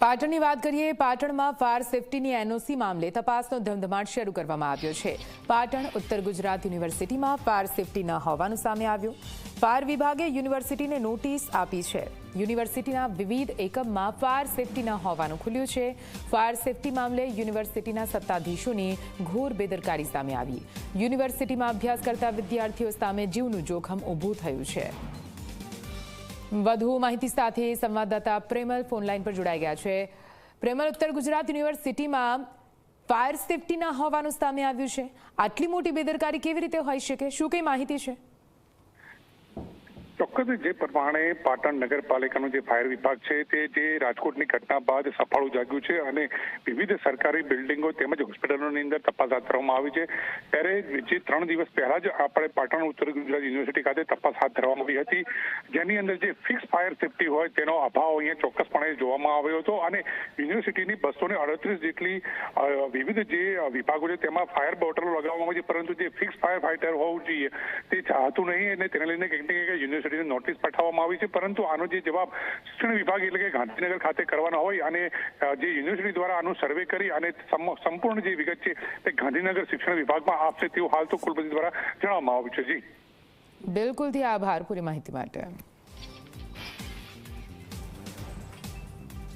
પાટણની વાત કરીએ, પાટણમાં ફાયર સેફટીની એનઓસી મામલે તપાસનો ધમધમાટ શરૂ કરવામાં આવ્યો છે. પાટણ, ઉત્તર ગુજરાત યુનિવર્સિટીમાં ફાયર સેફટી ન હોવાનું સામે આવ્યું. ફાયર વિભાગે યુનિવર્સિટીને નોટિસ આપી છે. યુનિવર્સિટીના વિવિધ એકમમાં ફાયર સેફટી ન હોવાનું ખુલ્યું છે. ફાયર સેફટી મામલે યુનિવર્સિટીના સત્તાધીશોની ઘોર બેદરકારી સામે આવી. યુનિવર્સિટીમાં અભ્યાસ કરતા વિદ્યાર્થીઓ સામે જીવનું જોખમ ઊભું થયું છે. વધુ માહિતી સાથે સંવાદદાતા પ્રેમલ ફોનલાઈન પર જોડાઈ ગયા છે. પ્રેમલ, ઉત્તર ગુજરાત યુનિવર્સિટીમાં ફાયર સેફટી ના હોવાનું સામે આવ્યું છે. આટલી મોટી બેદરકારી કેવી રીતે હોઈ શકે? શું કઈ માહિતી છે? ચોક્કસ જે પ્રમાણે પાટણ નગરપાલિકાનો જે ફાયર વિભાગ છે તે જે રાજકોટની ઘટના બાદ સફાળું જાગ્યું છે અને વિવિધ સરકારી બિલ્ડિંગો તેમજ હોસ્પિટલોની અંદર તપાસ હાથ ધરવામાં આવી છે. ત્યારે જે ત્રણ દિવસ પહેલા જ આપણે પાટણ ઉત્તર ગુજરાત યુનિવર્સિટી ખાતે તપાસ હાથ ધરવામાં આવી હતી. જેની અંદર જે ફિક્સ ફાયર સેફટી હોય તેનો અભાવ અહીંયા ચોક્કસપણે જોવામાં આવ્યો હતો અને યુનિવર્સિટીની બસો ને અડત્રીસ જેટલી વિવિધ જે વિભાગો છે તેમાં ફાયર બોટલો લગાવવામાં આવી છે. પરંતુ જે ફિક્સ ફાયર ફાઇટર હોવું જોઈએ તે ચાહતું નહીં અને તેને લઈને કંઈક ને કંઈક નોટિસ પાઠવવામાં આવી છે. પરંતુ આનો જે જવાબ શિક્ષણ વિભાગ એટલે કે ગાંધીનગર ખાતે કરવાનો હોય અને જે યુનિવર્સિટી દ્વારા આનું સર્વે કરી અને સંપૂર્ણ જે વિગત છે તે ગાંધીનગર શિક્ષણ વિભાગમાં આપશે તેવું હાલ તો કુલપતિ દ્વારા જણાવવામાં આવ્યું છે. જી. બિલકુલથી આભાર પૂરી માહિતી માટે.